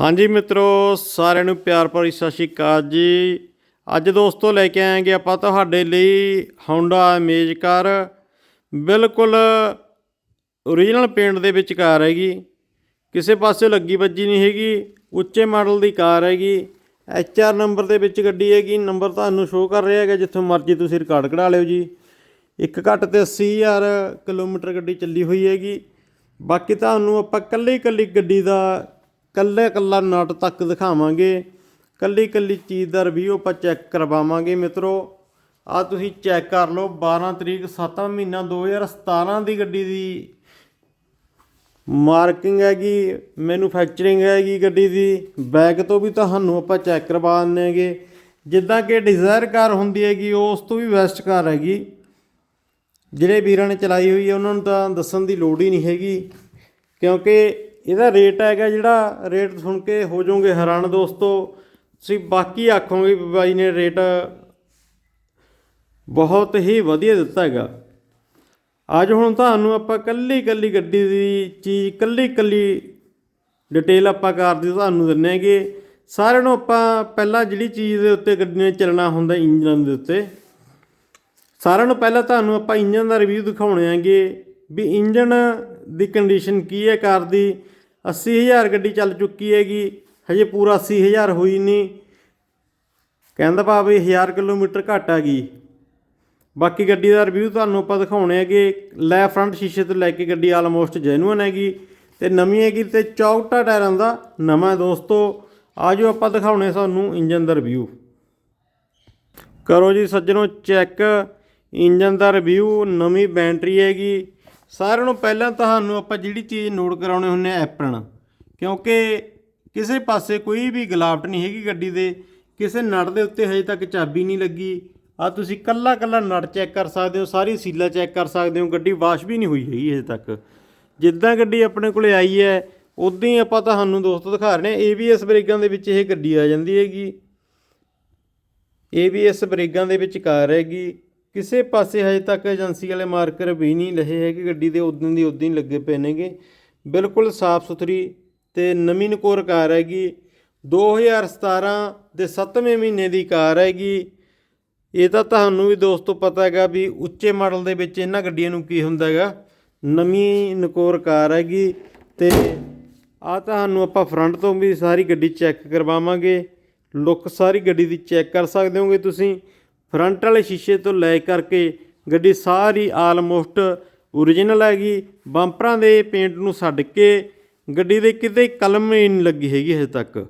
ਹਾਂਜੀ ਮਿੱਤਰੋ, ਸਾਰਿਆਂ ਨੂੰ ਪਿਆਰ ਭਰੀ ਸਤਿ ਸ਼੍ਰੀ ਅਕਾਲ ਜੀ। ਅੱਜ ਦੋਸਤੋ, ਲੈ ਕੇ ਆਏਗੇ ਆਪਾਂ ਤੁਹਾਡੇ ਲਈ Honda ਇਮੇਜ ਕਾਰ ਬਿਲਕੁਲ ਓਰੀਜਨਲ ਪੇਂਟ ਦੇ ਵਿੱਚ ਕਾਰ ਹੈਗੀ। ਕਿਸੇ ਪਾਸੇ ਲੱਗੀ ਵੱਜੀ ਨਹੀਂ ਹੈਗੀ। ਉੱਚੇ ਮਾਡਲ ਦੀ ਕਾਰ ਹੈਗੀ। ਐਚ ਆਰ ਨੰਬਰ ਦੇ ਵਿੱਚ ਗੱਡੀ ਹੈਗੀ। ਨੰਬਰ ਤੁਹਾਨੂੰ ਸ਼ੋਅ ਕਰ ਰਿਹਾ ਹੈਗਾ, ਜਿੱਥੋਂ ਮਰਜ਼ੀ ਤੁਸੀਂ ਰਿਕਾਰਡ ਕਢਾ ਲਿਓ ਜੀ। ਇੱਕ ਘੱਟ ਤੇ 80000 ਕਿਲੋਮੀਟਰ ਗੱਡੀ ਚੱਲੀ ਹੋਈ ਹੈਗੀ। ਬਾਕੀ ਤੁਹਾਨੂੰ ਆਪਾਂ ਕੱਲੀ ਕੱਲੀ ਗੱਡੀ ਦਾ ਕੱਲੇ ਕੱਲਾ ਨਟ ਤੱਕ ਦਿਖਾਵਾਂਗੇ, ਕੱਲੀ ਕੱਲੀ ਚੀਜ਼ ਦਾ ਰਿਵਿਊ ਆਪਾਂ ਚੈੱਕ ਕਰਵਾਵਾਂਗੇ ਮਿੱਤਰੋ। ਆ ਤੁਸੀਂ ਚੈੱਕ ਕਰ ਲਓ 12 ਤਰੀਕ 7ਵਾਂ ਮਹੀਨਾ 2017 ਦੀ ਗੱਡੀ ਦੀ ਮਾਰਕਿੰਗ ਹੈਗੀ ਮੈਨੂਫੈਕਚਰਿੰਗ ਹੈਗੀ ਗੱਡੀ ਦੀ। ਬੈਕ ਤੋਂ ਵੀ ਤੁਹਾਨੂੰ ਆਪਾਂ ਚੈੱਕ ਕਰਵਾ ਦਿੰਨੇਗੇ ਜਿੱਦਾਂ ਕਿ ਡਿਜ਼ਾਇਰ ਕਾਰ ਹੁੰਦੀ ਹੈਗੀ, ਉਸ ਤੋਂ ਵੀ ਬੈਸਟ ਕਾਰ ਹੈਗੀ। ਜਿਹੜੇ ਵੀਰਾਂ ਨੇ ਚਲਾਈ ਹੋਈ ਹੈ, ਉਹਨਾਂ ਨੂੰ ਤਾਂ ਦੱਸਣ ਦੀ ਲੋੜ ਹੀ ਨਹੀਂ ਹੈਗੀ, ਕਿਉਂਕਿ ਇਹਦਾ ਰੇਟ ਹੈਗਾ ਜਿਹੜਾ ਰੇਟ ਸੁਣ ਕੇ ਹੋ ਜਾਓਗੇ ਹੈਰਾਨ ਦੋਸਤੋ। ਤੁਸੀਂ ਬਾਕੀ ਆਖੋਗੇ ਵੀ ਬਾਈ ਨੇ ਰੇਟ ਬਹੁਤ ਹੀ ਵਧੀਆ ਦਿੱਤਾ ਹੈਗਾ। ਅੱਜ ਹੁਣ ਤੁਹਾਨੂੰ ਆਪਾਂ ਕੱਲੀ ਕੱਲੀ ਗੱਡੀ ਦੀ ਚੀਜ਼, ਕੱਲੀ ਕੱਲੀ ਡਿਟੇਲ ਆਪਾਂ ਕਾਰ ਦੀ ਤੁਹਾਨੂੰ ਦਿੰਨੇਗੇ ਸਾਰਿਆਂ ਨੂੰ ਆਪਾਂ ਪਹਿਲਾਂ ਜਿਹੜੀ ਚੀਜ਼ ਦੇ ਉੱਤੇ ਗੱਡੀ ਨੇ ਚੱਲਣਾ ਹੁੰਦਾ ਇੰਜਨ ਦੇ ਉੱਤੇ। ਸਾਰਿਆਂ ਨੂੰ ਪਹਿਲਾਂ ਤੁਹਾਨੂੰ ਆਪਾਂ ਇੰਜਨ ਦਾ ਰਿਵਿਊ ਦਿਖਾਉਣੇ ਆਂਗੇ ਵੀ ਇੰਜਨ ਦੀ ਕੰਡੀਸ਼ਨ ਕੀ ਹੈ ਕਾਰ ਦੀ। 80000 ਗੱਡੀ ਚੱਲ ਚੁੱਕੀ ਹੈਗੀ। ਹਜੇ ਪੂਰਾ 80000 ਹੋਈ ਨਹੀਂ। ਕਹਿੰਦਾ ਭਾਵ ਇਹ 1000 ਕਿਲੋਮੀਟਰ ਘੱਟ ਆ ਗਈ। ਬਾਕੀ ਗੱਡੀ ਦਾ ਰਿਵਿਊ ਤੁਹਾਨੂੰ ਆਪਾਂ ਦਿਖਾਉਣੇ ਹੈਗੇ। ਲੈ ਫਰੰਟ ਸ਼ੀਸ਼ੇ ਤੋਂ ਲੈ ਕੇ ਗੱਡੀ ਆਲਮੋਸਟ ਜੈਨੂਅਨ ਹੈਗੀ। ਤੇ ਨਵੀਂ ਹੈਗੀ ਤੇ ਚੌਕਟਾ ਟਾਇਰਾਂ ਦਾ ਨਵਾਂ ਹੈ ਦੋਸਤੋ। ਆਜੋ ਆਪਾਂ ਦਿਖਾਉਣੇ ਤੁਹਾਨੂੰ ਇੰਜਨ ਦਾ ਰਿਵਿਊ ਕਰੋ ਜੀ ਸੱਜਣੋ ਚੈੱਕ ਇੰਜਨ ਦਾ ਰਿਵਿਊ ਨਵੀਂ ਬੈਟਰੀ ਹੈਗੀ। ਸਾਰਿਆਂ ਨੂੰ ਪਹਿਲਾਂ ਤੁਹਾਨੂੰ ਆਪਾਂ ਜਿਹੜੀ ਚੀਜ਼ ਨੋਟ ਕਰਾਉਣੇ ਹੁੰਨੇ ਆ ਐਪਰਨ ਕਿਉਂਕਿ ਕਿਸੇ ਪਾਸੇ ਕੋਈ ਵੀ ਗਲਾਵਟ ਨਹੀਂ ਹੈਗੀ ਗੱਡੀ ਦੇ, ਕਿਸੇ ਨਟ ਦੇ ਉੱਤੇ ਹਜੇ ਤੱਕ ਚਾਬੀ ਨਹੀਂ ਲੱਗੀ। ਆ ਤੁਸੀਂ ਕੱਲਾ ਕੱਲਾ ਨਟ ਚੈੱਕ ਕਰ ਸਕਦੇ ਹੋ, ਸਾਰੀ ਸੀਲਾ ਚੈੱਕ ਕਰ ਸਕਦੇ ਹੋ, ਗੱਡੀ ਵਾਸ਼ ਵੀ ਨਹੀਂ ਹੋਈ ਹੈਗੀ ਹਜੇ ਤੱਕ। ਜਿੱਦਾਂ ਗੱਡੀ ਆਪਣੇ ਕੋਲੇ ਆਈ ਹੈ ਉਦਾਂ ਹੀ ਆਪਾਂ ਤੁਹਾਨੂੰ ਦੋਸਤੋ ਦਿਖਾ ਰਹੇ ਹਾਂ ABS ਬ੍ਰੇਕਾਂ ਦੇ ਵਿੱਚ ਇਹ ਗੱਡੀ ਆ ਜਾਂਦੀ ਹੈਗੀ। ABS ਬ੍ਰੇਕਾਂ ਦੇ ਵਿੱਚ ਕਾਰ ਹੈਗੀ। ਕਿਸੇ ਪਾਸੇ ਹਜੇ ਤੱਕ ਏਜੰਸੀ ਵਾਲੇ ਮਾਰਕਰ ਵੀ ਨਹੀਂ ਲਹੇ ਹੈਗੇ, ਗੱਡੀ ਦੇ ਉਦੋਂ ਦੀ ਉਦੋਂ ਹੀ ਲੱਗੇ ਪਏ ਨੇਗੇ। ਬਿਲਕੁਲ ਸਾਫ਼ ਸੁਥਰੀ ਤੇ ਨਵੀਂ ਨਕੋਰ ਕਾਰ ਹੈਗੀ। 2017 ਦੇ 7ਵੇਂ ਮਹੀਨੇ ਦੀ ਕਾਰ ਹੈਗੀ। ਇਹ ਤਾਂ ਤੁਹਾਨੂੰ ਵੀ ਦੋਸਤੋ ਪਤਾ ਹੈਗਾ ਵੀ ਉੱਚੇ ਮਾਡਲ ਦੇ ਵਿੱਚ ਇਹਨਾਂ ਗੱਡੀਆਂ ਨੂੰ ਕੀ ਹੁੰਦਾ ਹੈਗਾ। ਨਵੀਂ ਨਕੋਰ ਕਾਰ ਹੈਗੀ ਤੇ ਆ ਤੁਹਾਨੂੰ ਆਪਾਂ ਫਰੰਟ ਤੋਂ ਵੀ ਸਾਰੀ ਗੱਡੀ ਚੈੱਕ ਕਰਵਾਵਾਂਗੇ। ਲੁੱਕ ਸਾਰੀ ਗੱਡੀ ਦੀ ਚੈੱਕ ਕਰ ਸਕਦੇ ਹੋਗੇ ਤੁਸੀਂ। ਫਰੰਟ ਵਾਲੇ ਸ਼ੀਸ਼ੇ ਤੋਂ ਲੈ ਕਰਕੇ ਗੱਡੀ ਸਾਰੀ ਆਲਮੋਸਟ ਓਰੀਜਨਲ ਹੈਗੀ। ਬੰਪਰਾਂ ਦੇ ਪੇਂਟ ਨੂੰ ਛੱਡ ਕੇ ਗੱਡੀ ਦੇ ਕਿਤੇ ਕਲਮ ਹੀ ਨਹੀਂ ਲੱਗੀ ਹੈਗੀ ਹਜੇ ਤੱਕ।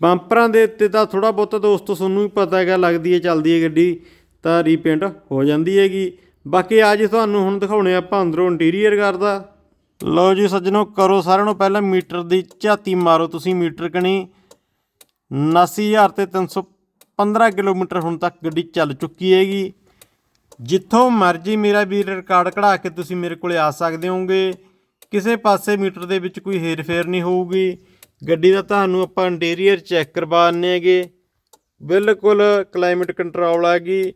ਬੰਪਰਾਂ ਦੇ ਉੱਤੇ ਤਾਂ ਥੋੜਾ ਬਹੁਤਾ ਦੋਸਤੋ ਤੁਹਾਨੂੰ ਵੀ ਪਤਾ ਹੈਗਾ, ਲੱਗਦੀ ਹੈ, ਚੱਲਦੀ ਹੈ ਗੱਡੀ, ਤਾਂ ਰੀਪੇਂਟ ਹੋ ਜਾਂਦੀ ਹੈਗੀ। ਬਾਕੀ ਅੱਜ ਤੁਹਾਨੂੰ ਹੁਣ ਦਿਖਾਉਣੇ ਆਪਾਂ ਅੰਦਰੋਂ ਇੰਟੀਰੀਅਰ ਕਰਦਾ ਲਓ ਜੀ ਸੱਜਣੋ, ਕਰੋ ਸਾਰਿਆਂ ਨੂੰ ਪਹਿਲਾਂ ਮੀਟਰ ਦੀ ਝਾਤੀ ਮਾਰੋ ਤੁਸੀਂ, ਮੀਟਰ ਕਣੀ। 79000 ਤੇ 315 ਕਿਲੋਮੀਟਰ ਹੁਣ ਤੱਕ ਗੱਡੀ ਚੱਲ ਚੁੱਕੀ ਹੈਗੀ। ਜਿੱਥੋਂ ਮਰਜ਼ੀ ਮੇਰਾ ਵੀਰ ਰਿਕਾਰਡ ਕਢਾ ਕੇ ਤੁਸੀਂ ਮੇਰੇ ਕੋਲੇ ਆ ਸਕਦੇ ਹੋਗੇ ਕਿਸੇ ਪਾਸੇ ਮੀਟਰ ਦੇ ਵਿੱਚ ਕੋਈ ਹੇਰ-ਫੇਰ ਨਹੀਂ ਹੋਊਗੀ। ਗੱਡੀ ਦਾ ਤੁਹਾਨੂੰ ਆਪਾਂ ਇੰਟੀਰੀਅਰ ਚੈੱਕ ਕਰਵਾਣੇ ਹੈਗੇ। ਬਿਲਕੁਲ ਕਲਾਈਮੇਟ ਕੰਟਰੋਲ ਹੈਗੀ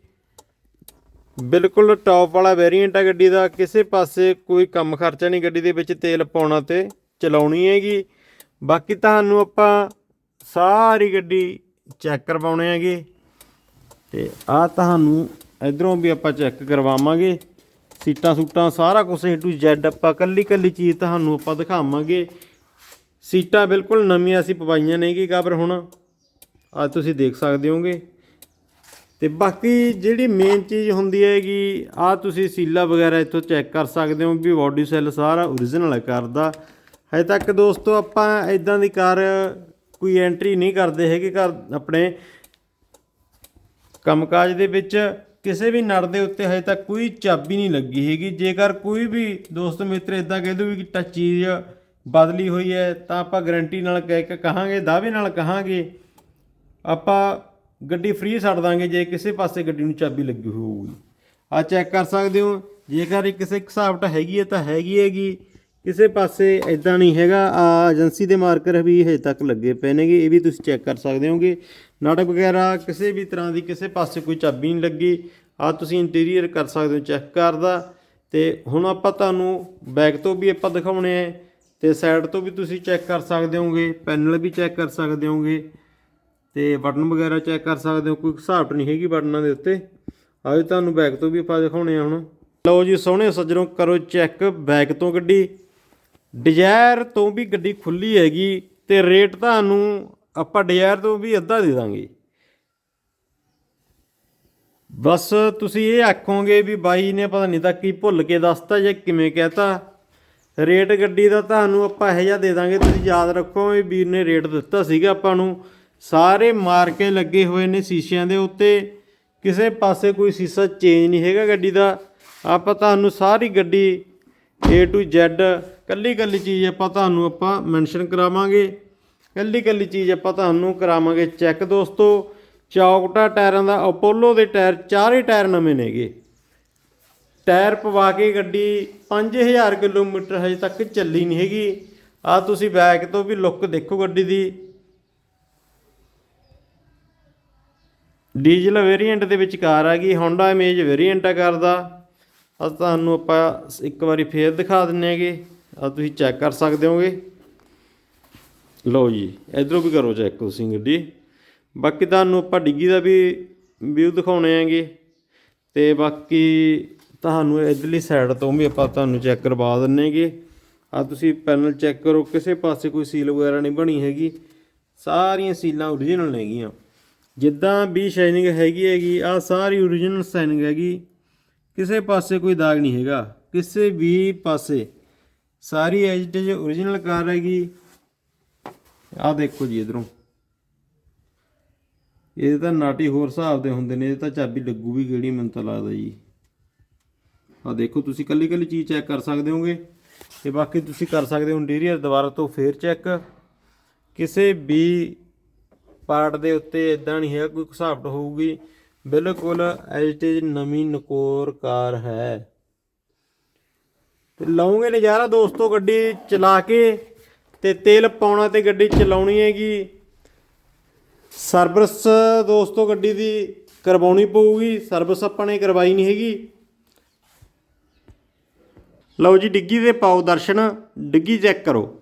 ਬਿਲਕੁਲ ਟੌਪ ਵਾਲਾ ਵੇਰੀਐਂਟ ਹੈ ਗੱਡੀ ਦਾ। ਕਿਸੇ ਪਾਸੇ ਕੋਈ ਕੰਮ ਖਰਚਾ ਨਹੀਂ ਗੱਡੀ ਦੇ ਵਿੱਚ ਤੇਲ ਪਾਉਣਾ ਤੇ ਚਲਾਉਣੀ ਹੈਗੀ। ਬਾਕੀ ਤੁਹਾਨੂੰ ਆਪਾਂ ਸਾਰੀ ਗੱਡੀ ਚੈੱਕ ਕਰਵਾਉਣੇ ਹੈਗੇ। ਤੇ ਆ ਤੁਹਾਨੂੰ ਇਧਰੋਂ ਵੀ ਆਪਾਂ ਚੈੱਕ ਕਰਵਾਵਾਂਗੇ। ਸੀਟਾਂ ਸੂਟਾਂ ਸਾਰਾ ਕੁਝ ਏ ਟੂ ਜ਼ੈਡ ਆਪਾਂ ਕੱਲੀ ਕੱਲੀ ਚੀਜ਼ ਤੁਹਾਨੂੰ ਆਪਾਂ ਦਿਖਾਵਾਂਗੇ। ਸੀਟਾਂ ਬਿਲਕੁਲ ਨਵੀਆਂ ਅਸੀਂ ਪਵਾਈਆਂ ਨੇ ਨੇਗੀ ਕਬਰ ਹੁਣ। ਅੱਜ ਤੁਸੀਂ ਦੇਖ ਸਕਦੇ ਹੋਗੇ। ਤੇ ਬਾਕੀ ਜਿਹੜੀ ਮੇਨ ਚੀਜ਼ ਹੁੰਦੀ ਹੈਗੀ ਆ ਤੁਸੀਂ ਸੀਲਾ ਵਗੈਰਾ ਇੱਥੋਂ ਚੈੱਕ ਕਰ ਸਕਦੇ ਹੋ ਵੀ ਬਾਡੀ ਸੈੱਲ ਸਾਰਾ ਓਰੀਜਨਲ ਹੈ ਕਾਰ ਦਾ। ਹਜੇ ਤੱਕ ਦੋਸਤੋ ਆਪਾਂ ਇਦਾਂ ਦੀ ਕਾਰ ਕੋਈ ਐਂਟਰੀ ਨਹੀਂ ਕਰਦੇ ਹੈਗੇ ਘਰ ਆਪਣੇ। ਕੰਮਕਾਜ ਦੇ ਵਿੱਚ ਕਿਸੇ ਵੀ ਨੜ ਦੇ ਉੱਤੇ ਹਜੇ ਤੱਕ ਕੋਈ ਚਾਬੀ ਨਹੀਂ ਲੱਗੀ ਹੈਗੀ। ਜੇਕਰ ਕੋਈ ਵੀ ਦੋਸਤ ਮਿੱਤਰ ਇਦਾਂ ਕਹਿ ਦੂ ਵੀ ਟੱਚ ਚੀਜ਼ ਬਦਲੀ ਹੋਈ ਹੈ, ਤਾਂ ਆਪਾਂ ਗਾਰੰਟੀ ਨਾਲ ਕਹਿ ਕੇ ਕਹਾਂਗੇ, ਦਾਅਵੇ ਨਾਲ ਕਹਾਂਗੇ। ਆਪਾਂ ਗੱਡੀ ਫ੍ਰੀ ਛੱਡ ਦਾਂਗੇ ਜੇ ਕਿਸੇ ਪਾਸੇ ਗੱਡੀ ਨੂੰ ਚਾਬੀ ਲੱਗੀ ਹੋਊਗੀ। ਆ ਚੈੱਕ ਕਰ ਸਕਦੇ ਹੋ। ਜੇਕਰ ਕਿਸੇ ਹਿਸਾਬਟ ਹੈਗੀ ਹੈ ਤਾਂ ਹੈਗੀ ਹੈਗੀ। ਕਿਸੇ ਪਾਸੇ ਇਦਾਂ ਨਹੀਂ ਹੈਗਾ। ਆ ਏਜੰਸੀ ਦੇ ਮਾਰਕਰ ਵੀ ਹਜੇ ਤੱਕ ਲੱਗੇ ਪਏ ਨੇਗੇ। ਇਹ ਵੀ ਤੁਸੀਂ ਚੈੱਕ ਕਰ ਸਕਦੇ ਹੋਗੇ। ਨਾਟਕ ਵਗੈਰਾ ਕਿਸੇ ਵੀ ਤਰ੍ਹਾਂ ਦੀ ਕਿਸੇ ਪਾਸੇ ਕੋਈ ਚਾਬੀ ਨਹੀਂ ਲੱਗੀ। ਆ ਤੁਸੀਂ ਇੰਟੀਰੀਅਰ ਕਰ ਸਕਦੇ ਹੋ ਚੈੱਕ ਕਰਦਾ ਤੇ ਹੁਣ ਆਪਾਂ ਤੁਹਾਨੂੰ ਬੈਕ ਤੋਂ ਵੀ ਆਪਾਂ ਦਿਖਾਉਣੇ ਆ। ਤੇ ਸਾਈਡ ਤੋਂ ਵੀ ਤੁਸੀਂ ਚੈੱਕ ਕਰ ਸਕਦੇ ਹੋਗੇ। ਪੈਨਲ ਵੀ ਚੈੱਕ ਕਰ ਸਕਦੇ ਹੋਗੇ। ਤੇ ਬਟਨ ਵਗੈਰਾ ਚੈੱਕ ਕਰ ਸਕਦੇ ਹੋ। ਕੋਈ ਘਸਾਟ ਨਹੀਂ ਹੈਗੀ ਬਟਨਾਂ ਦੇ ਉੱਤੇ। ਆਓ ਤੁਹਾਨੂੰ ਬੈਕ ਤੋਂ ਵੀ ਆਪਾਂ ਦਿਖਾਉਣੇ ਆ ਹੁਣ। ਲਓ ਜੀ, ਸੋਹਣੇ ਸੱਜਣੋ, ਕਰੋ ਚੈੱਕ ਬੈਕ ਤੋਂ ਗੱਡੀ। ਡਿਜ਼ਾਇਰ ਤੋਂ ਵੀ ਗੱਡੀ ਖੁੱਲੀ ਹੈਗੀ ਤੇ ਰੇਟ ਤੁਹਾਨੂੰ ਆਪਾਂ ਡਿਜ਼ਾਇਰ ਤੋਂ ਵੀ ਅੱਧਾ ਦੇ ਦਾਂਗੇ। ਬਸ ਤੁਸੀਂ ਇਹ ਆਖੋਗੇ ਵੀ ਬਾਈ ਨੇ ਪਤਾ ਨਹੀਂ ਤਾਂ ਕੀ ਭੁੱਲ ਕੇ ਦੱਸਤਾ ਜਾਂ ਕਿਵੇਂ ਕਹਿਤਾ। ਰੇਟ ਗੱਡੀ ਦਾ ਤੁਹਾਨੂੰ ਆਪਾਂ ਇਹੋ ਜਿਹਾ ਦੇ ਦਾਂਗੇ, ਤੁਸੀਂ ਯਾਦ ਰੱਖੋ ਵੀ ਵੀਰ ਨੇ ਰੇਟ ਦਿੱਤਾ ਸੀਗਾ ਆਪਾਂ ਨੂੰ। ਸਾਰੇ ਮਾਰਕੇ ਲੱਗੇ ਹੋਏ ਨੇ ਸ਼ੀਸ਼ਿਆਂ ਦੇ ਉੱਤੇ। ਕਿਸੇ ਪਾਸੇ ਕੋਈ ਸ਼ੀਸ਼ਾ ਚੇਂਜ ਨਹੀਂ ਹੈਗਾ ਗੱਡੀ ਦਾ। ਆਪਾਂ ਤੁਹਾਨੂੰ ਸਾਰੀ ਗੱਡੀ A to Z, ਕੱਲੀ ਕੱਲੀ ਚੀਜ਼ ਆਪਾਂ ਤੁਹਾਨੂੰ ਆਪਾਂ ਮੈਂਸ਼ਨ ਕਰਾਵਾਂਗੇ। ਕੱਲੀ ਕੱਲੀ ਚੀਜ਼ ਆਪਾਂ ਤੁਹਾਨੂੰ ਕਰਾਵਾਂਗੇ। ਚੈੱਕ ਦੋਸਤੋ, ਚੌਕਟਾ ਟਾਇਰਾਂ ਦਾ ਅਪੋਲੋ ਦੇ ਟਾਇਰ, ਚਾਰੇ ਟਾਇਰ ਨਵੇਂ ਨੇਗੇ। ਟਾਇਰ ਪਵਾ ਕੇ ਗੱਡੀ 5000 ਕਿਲੋਮੀਟਰ ਹਜੇ ਤੱਕ ਚੱਲੀ ਨਹੀਂ ਹੈਗੀ। ਆ ਤੁਸੀਂ ਬੈਕ ਤੋਂ ਵੀ ਲੁੱਕ ਦੇਖੋ ਗੱਡੀ ਦੀ। ਡੀਜ਼ਲ ਵੇਰੀਐਂਟ ਦੇ ਵਿੱਚ ਕਾਰ ਆ ਗਈ। Honda ਇਮੇਜ ਵੇਰੀਐਂਟ ਆ ਕਰਦਾ ਅੱਜ ਤੁਹਾਨੂੰ ਆਪਾਂ ਇੱਕ ਵਾਰੀ ਫੇਰ ਦਿਖਾ ਦਿੰਨੇ ਹੈਗੇ। ਆ ਤੁਸੀਂ ਚੈੱਕ ਕਰ ਸਕਦੇ ਹੋਗੇ। ਲਓ ਜੀ, ਇਧਰੋਂ ਵੀ ਕਰੋ ਚੈੱਕ ਤੁਸੀਂ ਗੱਡੀ। ਬਾਕੀ ਤੁਹਾਨੂੰ ਆਪਾਂ ਡਿੱਗੀ ਦਾ ਵੀ ਵਿਊ ਦਿਖਾਉਣੇ ਹੈਗੇ। ਤੇ ਬਾਕੀ ਤੁਹਾਨੂੰ ਇਧਰਲੀ ਸਾਈਡ ਤੋਂ ਵੀ ਆਪਾਂ ਤੁਹਾਨੂੰ ਚੈੱਕ ਕਰਵਾ ਦਿੰਨੇਗੇ ਆ ਤੁਸੀਂ ਪੈਨਲ ਚੈੱਕ ਕਰੋ, ਕਿਸੇ ਪਾਸੇ ਕੋਈ ਸੀਲ ਵਗੈਰਾ ਨਹੀਂ ਬਣੀ ਹੈਗੀ। ਸਾਰੀਆਂ ਸੀਲਾਂ ਓਰੀਜਨਲ ਹੈਗੀਆਂ ਜਿੱਦਾਂ ਵੀ ਸ਼ਾਈਨਿੰਗ ਹੈਗੀ ਹੈਗੀ ਆ ਸਾਰੀ ਓਰੀਜਨਲ ਸ਼ਾਈਨਿੰਗ ਹੈਗੀ। ਕਿਸੇ ਪਾਸੇ ਕੋਈ ਦਾਗ ਨਹੀਂ ਹੈਗਾ। ਕਿਸੇ ਵੀ ਪਾਸੇ। ਸਾਰੀ ਐਜਿਟੇਜ ਓਰੀਜਨਲ ਕਾਰ ਹੈਗੀ। ਆ ਦੇਖੋ ਜੀ ਇਧਰੋਂ। ਇਹ ਤਾਂ ਨਾਟੀ ਹੋਰ ਹਿਸਾਬ ਦੇ ਹੁੰਦੇ ਨੇ, ਇਹ ਤਾਂ ਚਾਬੀ ਲੱਗੂ ਵੀ ਕਿਹੜੀ ਮੈਨੂੰ ਤਾਂ ਲੱਗਦਾ ਜੀ। ਆ ਦੇਖੋ, ਤੁਸੀਂ ਕੱਲੀ ਕੱਲੀ ਚੀਜ਼ ਚੈੱਕ ਕਰ ਸਕਦੇ ਹੋਗੇ। ਤੇ ਬਾਕੀ ਤੁਸੀਂ ਕਰ ਸਕਦੇ ਹੋ ਇੰਟੀਰੀਅਰ ਦੁਬਾਰਾ ਤੋਂ ਫੇਰ ਚੈੱਕ ਕਿਸੇ ਵੀ ਪਾਰਟ ਦੇ ਉੱਤੇ ਇਦਾਂ ਨਹੀਂ ਹੈ ਕੋਈ ਘਸਾਵਟ ਹੋਊਗੀ। ਬਿਲਕੁਲ ਐਜਿਟੇਜ ਨਵੀਂ ਨਕੋਰ ਕਾਰ ਹੈ। ਤੇ ਲਾਉਂਗੇ ਨਜ਼ਾਰਾ ਦੋਸਤੋ ਗੱਡੀ ਚਲਾ ਕੇ ਤੇ ਤੇਲ ਪਾਉਣਾ ਤੇ ਗੱਡੀ ਚਲਾਉਣੀ ਹੈਗੀ। ਸਰਵਿਸ ਦੋਸਤੋ ਗੱਡੀ ਦੀ ਕਰਵਾਉਣੀ ਪਊਗੀ, ਸਰਵਿਸ ਆਪਾਂ ਨੇ ਕਰਵਾਈ ਨਹੀਂ ਹੈਗੀ। ਲਓ ਜੀ, ਡਿੱਗੀ ਦੇ ਪਾਓ ਦਰਸ਼ਨ, ਡਿੱਗੀ ਚੈੱਕ ਕਰੋ।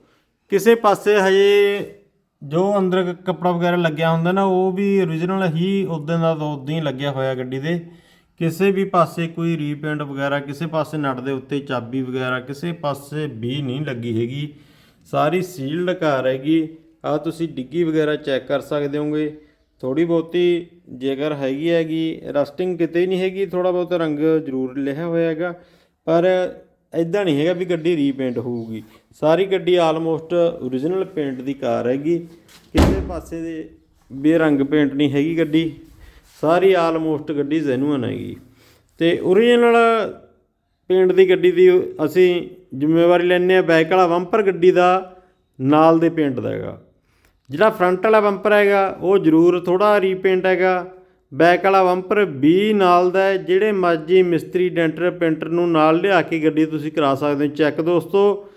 ਕਿਸੇ ਪਾਸੇ ਹਜੇ ਜੋ ਅੰਦਰ ਕੱਪੜਾ ਵਗੈਰਾ ਲੱਗਿਆ ਹੁੰਦਾ ਨਾ, ਉਹ ਵੀ origignal ਹੀ ਉਦੋਂ ਦਾ ਤਾਂ ਉਦੋਂ ਹੀ ਲੱਗਿਆ ਹੋਇਆ ਗੱਡੀ ਦੇ। ਕਿਸੇ ਵੀ ਪਾਸੇ ਕੋਈ ਰੀਪੇਂਟ ਵਗੈਰਾ, ਕਿਸੇ ਪਾਸੇ ਨਟ ਦੇ ਉੱਤੇ ਚਾਬੀ ਵਗੈਰਾ, ਕਿਸੇ ਪਾਸੇ ਵੀ ਨਹੀਂ ਲੱਗੀ ਹੈਗੀ। ਸਾਰੀ ਸੀਲਡ ਕਾਰ ਹੈਗੀ। ਆ ਤੁਸੀਂ ਡਿੱਗੀ ਵਗੈਰਾ ਚੈੱਕ ਕਰ ਸਕਦੇ ਹੋਗੇ ਥੋੜੀ ਬਹੁਤੀ ਜੇਕਰ ਹੈਗੀ ਹੈਗੀ ਰਸਟਿੰਗ ਕਿਤੇ ਨਹੀਂ ਹੈਗੀ ਥੋੜਾ ਬਹੁਤ ਰੰਗ ਜ਼ਰੂਰ ਲਿਖਿਆ ਹੋਇਆ ਹੈਗਾ। ਪਰ ਐਦਾਂ ਨਹੀਂ ਹੈਗਾ ਵੀ ਗੱਡੀ ਰੀਪੇਂਟ ਹੋਊਗੀ। ਸਾਰੀ ਗੱਡੀ ਆਲਮੋਸਟ origignal ਪੇਂਟ ਦੀ ਕਾਰ ਹੈਗੀ। ਕਿਸੇ ਪਾਸੇ ਦੇ ਬੇਰੰਗ ਪੇਂਟ ਨਹੀਂ ਹੈਗੀ ਗੱਡੀ। ਸਾਰੀ ਆਲਮੋਸਟ ਗੱਡੀ ਜੈਨੂਅਨ ਹੈਗੀ। ਤੇ origignal ਪੇਂਟ ਦੀ ਗੱਡੀ ਦੀ ਅਸੀਂ ਜ਼ਿੰਮੇਵਾਰੀ ਲੈਂਦੇ ਆ ਬੈਕ ਵਾਲਾ ਬੰਪਰ ਗੱਡੀ ਦਾ ਨਾਲ ਦੇ ਪੇਂਟ ਦਾ ਹੈਗਾ। ਜਿਹੜਾ ਫਰੰਟ ਵਾਲਾ ਬੰਪਰ ਹੈਗਾ, ਉਹ ਜ਼ਰੂਰ ਥੋੜਾ ਰੀਪੇਂਟ ਹੈਗਾ। ਬੈਕ ਵਾਲਾ ਬੰਪਰ ਵੀ ਨਾਲ ਦਾ ਹੈ, ਜਿਹੜੇ ਮਰਜ਼ੀ ਮਿਸਤਰੀ, ਡੈਂਟਰ, ਪੇਂਟਰ ਨੂੰ ਨਾਲ ਲਿਆ ਕੇ ਗੱਡੀ ਤੁਸੀਂ ਕਰਾ ਸਕਦੇ ਹੋ। ਚੈੱਕ ਦੋਸਤੋ,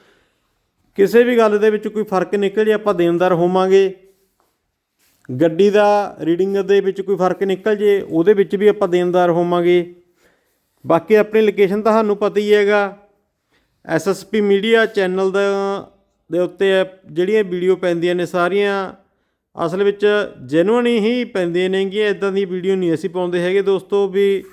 ਕਿਸੇ ਵੀ ਗੱਲ ਦੇ ਵਿੱਚ ਕੋਈ ਫ਼ਰਕ ਨਿਕਲ ਜੇ ਆਪਾਂ ਦੇਣਦਾਰ ਹੋਵਾਂਗੇ। ਗੱਡੀ ਦਾ ਰੀਡਿੰਗ ਦੇ ਵਿੱਚ ਕੋਈ ਫ਼ਰਕ ਨਿਕਲ ਜੇ, ਉਹਦੇ ਵਿੱਚ ਵੀ ਆਪਾਂ ਦੇਣਦਾਰ ਹੋਵਾਂਗੇ। ਬਾਕੀ ਆਪਣੀ ਲੋਕੇਸ਼ਨ ਤਾਂ ਸਾਨੂੰ ਪਤਾ ਹੀ ਹੈਗਾ ਐਸਐਸਪੀ ਮੀਡੀਆ ਚੈਨਲ ਦਾ, ਦੇ ਉੱਤੇ ਜਿਹੜੀਆਂ ਵੀਡੀਓ ਪੈਂਦੀਆਂ ਨੇ ਸਾਰੀਆਂ। ਅਸਲ ਵਿੱਚ ਜੈਨੂਅਨ ਹੀ ਪੈਂਦੀਆਂ ਨੇਗੀਆਂ ਇਦਾਂ ਦੀ ਵੀਡੀਓ ਨਹੀਂ ਅਸੀਂ ਪਾਉਂਦੇ ਹੈਗੇ ਦੋਸਤੋ ਵੀ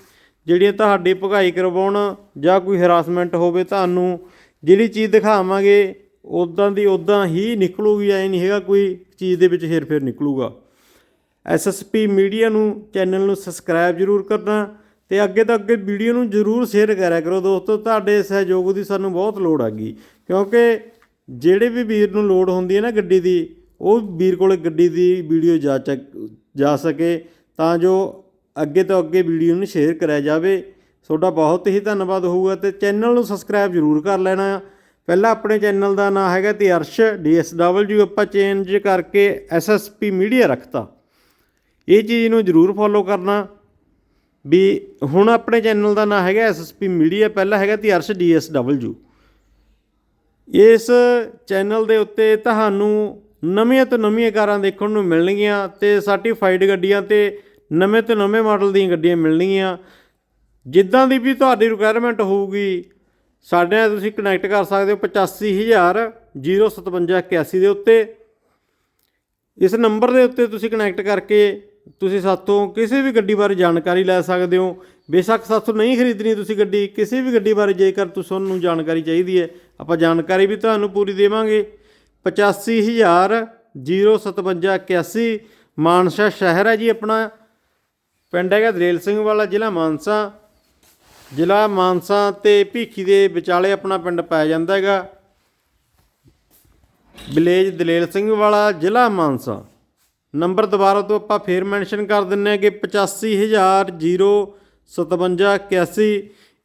ਜਿਹੜੀਆਂ ਤੁਹਾਡੀ ਭਗਾਈ ਕਰਵਾਉਣ ਜਾਂ ਕੋਈ ਹਰਾਸਮੈਂਟ ਹੋਵੇ ਤੁਹਾਨੂੰ, ਜਿਹੜੀ ਚੀਜ਼ ਦਿਖਾਵਾਂਗੇ ਉਦਾਂ ਦੀ ਉਦਾਂ ਹੀ ਨਿਕਲੂਗੀ, ਐ ਨਹੀਂ ਹੈਗਾ ਕੋਈ ਚੀਜ਼ ਦੇ ਵਿੱਚ ਹੇਰ-ਫੇਰ ਨਿਕਲੂਗਾ। ਐਸਐਸਪੀ ਮੀਡੀਆ ਨੂੰ ਚੈਨਲ ਨੂੰ ਸਬਸਕ੍ਰਾਈਬ ਜ਼ਰੂਰ ਕਰਨਾ ਤੇ ਅੱਗੇ ਤੋਂ ਅੱਗੇ ਵੀਡੀਓ ਨੂੰ ਜ਼ਰੂਰ ਸ਼ੇਅਰ ਕਰਿਆ ਕਰੋ ਦੋਸਤੋ, ਤੁਹਾਡੇ ਸਹਿਯੋਗ ਦੀ ਸਾਨੂੰ ਬਹੁਤ ਲੋੜ ਹੈਗੀ। ਕਿਉਂਕਿ ਜਿਹੜੇ ਵੀ ਵੀਰ ਨੂੰ ਲੋੜ ਹੁੰਦੀ ਹੈ ਨਾ ਗੱਡੀ ਦੀ ਉਹ ਵੀਰ ਕੋਲ ਗੱਡੀ ਦੀ ਵੀਡੀਓ ਜਾ ਚੱਕ, ਜਾ ਸਕੇ ਤਾਂ ਜੋ ਅੱਗੇ ਤੋਂ ਅੱਗੇ ਵੀਡੀਓ ਨੂੰ ਸ਼ੇਅਰ ਕਰਿਆ ਜਾਵੇ। ਤੁਹਾਡਾ ਬਹੁਤ ਹੀ ਧੰਨਵਾਦ ਹੋਊਗਾ ਤੇ ਚੈਨਲ ਨੂੰ ਸਬਸਕ੍ਰਾਈਬ ਜ਼ਰੂਰ ਕਰ ਲੈਣਾ। ਪਹਿਲਾਂ ਆਪਣੇ ਚੈਨਲ ਦਾ ਨਾਮ ਹੈਗਾ ਤੇ ਅਰਸ਼ ਡੀਐਸਡਬਲਯੂ ਆਪਾਂ ਚੇਂਜ ਕਰਕੇ ਐਸਐਸਪੀ ਮੀਡੀਆ ਰੱਖਤਾ। ਇਹ ਚੀਜ਼ ਨੂੰ ਜ਼ਰੂਰ ਫੋਲੋ ਕਰਨਾ। ਵੀ ਹੁਣ ਆਪਣੇ ਚੈਨਲ ਦਾ ਨਾਮ ਹੈਗਾ ਐਸਐਸਪੀ ਮੀਡੀਆ, ਪਹਿਲਾਂ ਹੈਗਾ ਤੇ ਅਰਸ਼ ਡੀਐਸਡਬਲਯੂ ਇਸ ਚੈਨਲ ਦੇ ਉੱਤੇ ਤੁਹਾਨੂੰ ਨਵੀਆਂ ਤੋਂ ਨਵੀਆਂ ਕਾਰਾਂ ਦੇਖਣ ਨੂੰ ਮਿਲਣਗੀਆਂ ਤੇ ਸਰਟੀਫਾਈਡ ਗੱਡੀਆਂ ਤੇ ਨਵੇਂ ਤੋਂ ਨਵੇਂ ਮਾਡਲ ਦੀਆਂ ਗੱਡੀਆਂ ਮਿਲਣਗੀਆਂ। ਜਿੱਦਾਂ ਦੀ ਵੀ ਤੁਹਾਡੀ ਰਿਕੁਆਇਰਮੈਂਟ ਹੋਊਗੀ, ਸਾਡੇ ਨਾਲ ਤੁਸੀਂ ਕਨੈਕਟ ਕਰ ਸਕਦੇ ਹੋ 85000 05781 ਦੇ ਉੱਤੇ। ਇਸ ਨੰਬਰ ਦੇ ਉੱਤੇ ਤੁਸੀਂ ਕਨੈਕਟ ਕਰਕੇ ਤੁਸੀਂ ਸਾਥੋਂ ਕਿਸੇ ਵੀ ਗੱਡੀ ਬਾਰੇ ਜਾਣਕਾਰੀ ਲੈ ਸਕਦੇ ਹੋ। ਬੇਸ਼ੱਕ ਸਾਥੋਂ ਨਹੀਂ ਖਰੀਦਣੀ ਤੁਸੀਂ ਗੱਡੀ, ਕਿਸੇ ਵੀ ਗੱਡੀ ਬਾਰੇ ਜੇਕਰ ਤੁਹਾਨੂੰ ਜਾਣਕਾਰੀ ਚਾਹੀਦੀ ਹੈ, ਆਪਾਂ ਜਾਣਕਾਰੀ ਵੀ ਤੁਹਾਨੂੰ ਪੂਰੀ ਦੇਵਾਂਗੇ। 85000 05781 ਮਾਨਸਾ ਸ਼ਹਿਰ ਹੈ ਜੀ ਆਪਣਾ। ਪਿੰਡ ਹੈਗਾ ਦਰੇਲ ਸਿੰਘ ਵਾਲਾ, ਜ਼ਿਲ੍ਹਾ ਮਾਨਸਾ। ਜ਼ਿਲ੍ਹਾ ਮਾਨਸਾ ਤੇ ਭੀਖੀ ਦੇ ਵਿਚਾਲੇ ਆਪਣਾ ਪਿੰਡ ਪੈ ਜਾਂਦਾ ਹੈਗਾ। ਵਿਲੇਜ ਦਲੇਲ ਸਿੰਘ ਵਾਲਾ, ਜ਼ਿਲ੍ਹਾ ਮਾਨਸਾ। ਨੰਬਰ ਦੁਬਾਰਾ ਤੋਂ ਆਪਾਂ ਫੇਰ ਮੈਂਸ਼ਨ ਕਰ ਦਿੰਨੇ ਆ ਕਿ 85000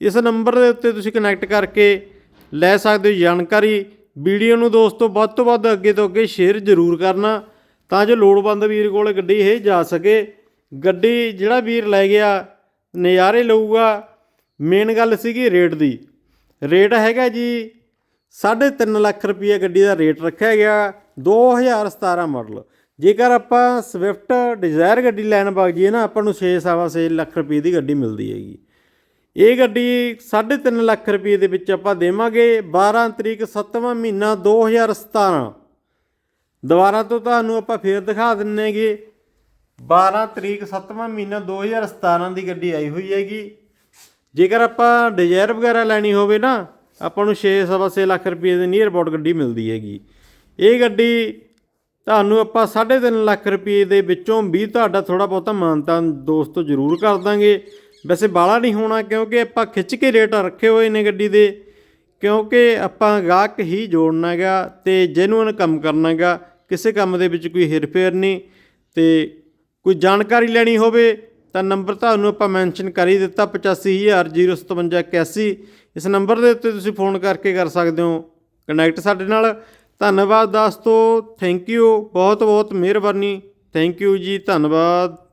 ਇਸ ਨੰਬਰ ਦੇ ਉੱਤੇ ਤੁਸੀਂ ਕਨੈਕਟ ਕਰਕੇ ਲੈ ਸਕਦੇ ਹੋ ਜਾਣਕਾਰੀ। ਵੀਡੀਓ ਨੂੰ ਦੋਸਤੋ ਵੱਧ ਤੋਂ ਵੱਧ ਅੱਗੇ ਤੋਂ ਅੱਗੇ ਸ਼ੇਅਰ ਜ਼ਰੂਰ ਕਰਨਾ ਤਾਂ ਜੋ ਲੋੜਵੰਦ ਵੀਰ ਕੋਲ ਗੱਡੀ ਇਹ ਜਾ ਸਕੇ। ਗੱਡੀ ਜਿਹੜਾ ਵੀਰ ਲੈ ਗਿਆ, ਨਜ਼ਾਰੇ ਲਊਗਾ। ਮੇਨ ਗੱਲ ਸੀਗੀ ਰੇਟ ਦੀ। ਰੇਟ ਹੈਗਾ ਜੀ 3.5 ਲੱਖ ਰੁਪਏ ਗੱਡੀ ਦਾ ਰੇਟ ਰੱਖਿਆ ਗਿਆ 2017 ਮਾਡਲ। ਜੇਕਰ ਆਪਾਂ ਸਵਿਫਟ ਡਿਜ਼ਾਇਰ ਗੱਡੀ ਲੈਣ ਵਗ ਜਾਈਏ ਨਾ, ਆਪਾਂ ਨੂੰ 6.5 ਲੱਖ ਰੁਪਏ ਦੀ ਗੱਡੀ ਮਿਲਦੀ ਹੈਗੀ। ਇਹ ਗੱਡੀ 3.5 ਲੱਖ ਰੁਪਏ ਦੇ ਵਿੱਚ ਆਪਾਂ ਦੇਵਾਂਗੇ। 12 ਤਰੀਕ 7ਵਾਂ ਮਹੀਨਾ 2017 ਦੁਬਾਰਾ ਤੋਂ ਤੁਹਾਨੂੰ ਆਪਾਂ ਫੇਰ ਦਿਖਾ ਦਿੰਨੇਗੇ 12 ਤਰੀਕ 7ਵਾਂ ਮਹੀਨਾ 2017 ਦੀ ਗੱਡੀ ਆਈ ਹੋਈ ਹੈਗੀ। ਜੇਕਰ ਆਪਾਂ ਡਿਜ਼ਾਇਰ ਵਗੈਰਾ ਲੈਣੀ ਹੋਵੇ ਨਾ, ਆਪਾਂ ਨੂੰ 6.5 ਲੱਖ ਰੁਪਏ ਦੇ ਨੀਅਰ ਅਬਾਊਟ ਗੱਡੀ ਮਿਲਦੀ ਹੈਗੀ। ਇਹ ਗੱਡੀ ਤੁਹਾਨੂੰ ਆਪਾਂ 3.5 ਲੱਖ ਰੁਪਏ ਦੇ ਵਿੱਚੋਂ ਵੀ ਤੁਹਾਡਾ ਥੋੜਾ ਬਹੁਤਾ ਮਾਨਤਾ ਦੋਸਤੋ ਜ਼ਰੂਰ ਕਰ ਦਾਂਗੇ। ਵੈਸੇ ਬਾਲਾ ਨਹੀਂ ਹੋਣਾ ਕਿਉਂਕਿ ਆਪਾਂ ਖਿੱਚ ਕੇ ਰੇਟ ਰੱਖੇ ਹੋਏ ਨੇ ਗੱਡੀ ਦੇ, ਕਿਉਂਕਿ ਆਪਾਂ ਗਾਹਕ ਹੀ ਜੋੜਨਾ ਹੈਗਾ ਤੇ ਜੈਨੂਅਨ ਕੰਮ ਕਰਨਾ ਹੈਗਾ, ਕਿਸੇ ਕੰਮ ਦੇ ਵਿੱਚ ਕੋਈ ਹੇਰਫੇਰ ਨਹੀਂ ਤੇ ਕੋਈ ਜਾਣਕਾਰੀ ਲੈਣੀ ਹੋਵੇ ਤਾਂ ਨੰਬਰ ਤੁਹਾਨੂੰ ਆਪਾਂ ਮੈਂਸ਼ਨ ਕਰ ਹੀ ਦਿੱਤਾ 85000 ਇਸ ਨੰਬਰ ਦੇ ਉੱਤੇ ਤੁਸੀਂ ਫੋਨ ਕਰਕੇ ਕਰ ਸਕਦੇ ਹੋ। ਕਨੈਕਟ ਸਾਡੇ ਨਾਲ। ਧੰਨਵਾਦ ਦੋਸਤੋ। ਥੈਂਕ ਯੂ ਬਹੁਤ ਬਹੁਤ ਮਿਹਰਬਾਨੀ। ਥੈਂਕ ਯੂ ਜੀ। ਧੰਨਵਾਦ।